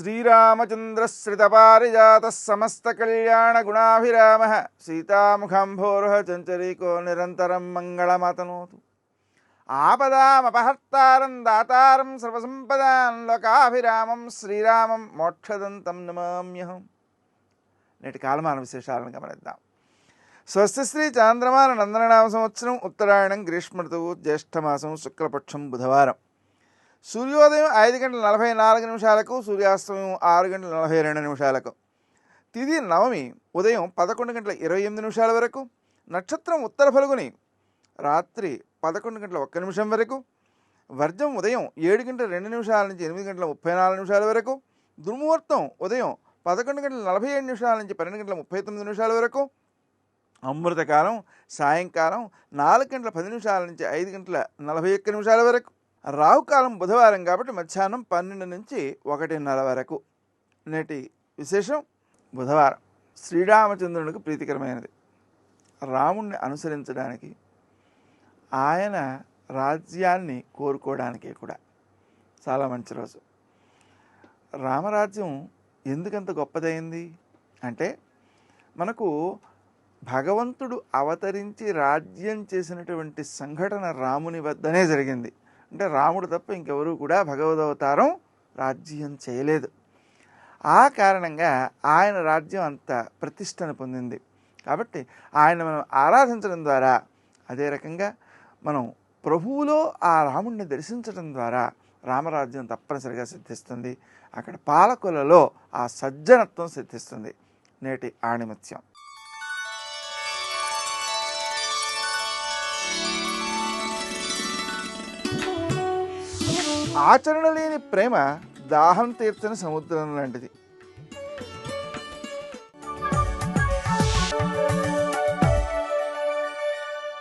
శ్రీరామచంద్రశ్రితపారిజాత సమస్త కళ్యాణ గుణాభిరామ సీతాముఖంభోరుహ చంచరీకో నిరంతరం మంగళమతనోతు. ఆపదామపహర్తారం దాతారం సర్వసంపదాం లోకాభిరామం శ్రీరామం మోక్షదంతం నమామ్యహం. నేటి కాలమాన విశేషాలను గమనిద్దాం. స్వస్తి శ్రీ చాంద్రమాన నందననామ సంవత్సరం ఉత్తరాయణం గ్రీష్మ ఋతువు జ్యేష్ఠమాసం శుక్లపక్షం బుధవారం. సూర్యోదయం ఐదు గంటల నలభై నాలుగు నిమిషాలకు సూర్యాస్తమయం ఆరు గంటల నలభై రెండు నిమిషాలకు. తిది నవమి ఉదయం పదకొండు గంటల ఇరవై ఎనిమిది నిమిషాల వరకు. నక్షత్రం ఉత్తర ఫలుగుని రాత్రి పదకొండు గంటల ఒక్క నిమిషం వరకు. వర్జం ఉదయం ఏడు గంటల రెండు నిమిషాల నుంచి ఎనిమిది గంటల ముప్పై నాలుగు నిమిషాల వరకు. దుర్ముహూర్తం ఉదయం పదకొండు గంటల నలభై ఏడు నిమిషాల నుంచి పన్నెండు గంటల ముప్పై తొమ్మిది నిమిషాల వరకు. అమృతకాలం సాయంకాలం నాలుగు గంటల పది నిమిషాల నుంచి ఐదు గంటల నలభై ఒక్క నిమిషాల వరకు. రావుకాలం బుధవారం కాబట్టి మధ్యాహ్నం పన్నెండు నుంచి ఒకటిన్నర వరకు. నేటి విశేషం బుధవారం. శ్రీరామచంద్రునికి ప్రీతికరమైనది. రాముణ్ణి అనుసరించడానికి ఆయన రాజ్యాన్ని కోరుకోవడానికి కూడా. చాలా మంచి రోజు. రామరాజ్యం ఎందుకంత గొప్పదైంది? అంటే మనకు భగవంతుడు అవతరించి రాజ్యం చేసినటువంటి సంఘటన రాముని వద్దనే జరిగింది. అంటే రాముడు తప్ప ఇంకెవరూ కూడా భగవదవతారం రాజ్యం చేయలేదు. ఆ కారణంగా ఆయన రాజ్యం అంత ప్రతిష్టను పొందింది. కాబట్టి ఆయన మనం ఆరాధించడం ద్వారా అదే రకంగా మనం ప్రభువులో ఆ రాముడిని దర్శించడం ద్వారా రామరాజ్యం తప్పనిసరిగా సిద్ధిస్తుంది. అక్కడ పాలకులలో ఆ సజ్జనత్వం సిద్ధిస్తుంది. నేటి ఆణిమత్యం. ఆచరణ లేని ప్రేమ దాహం తీర్చని సముద్రం లాంటిది.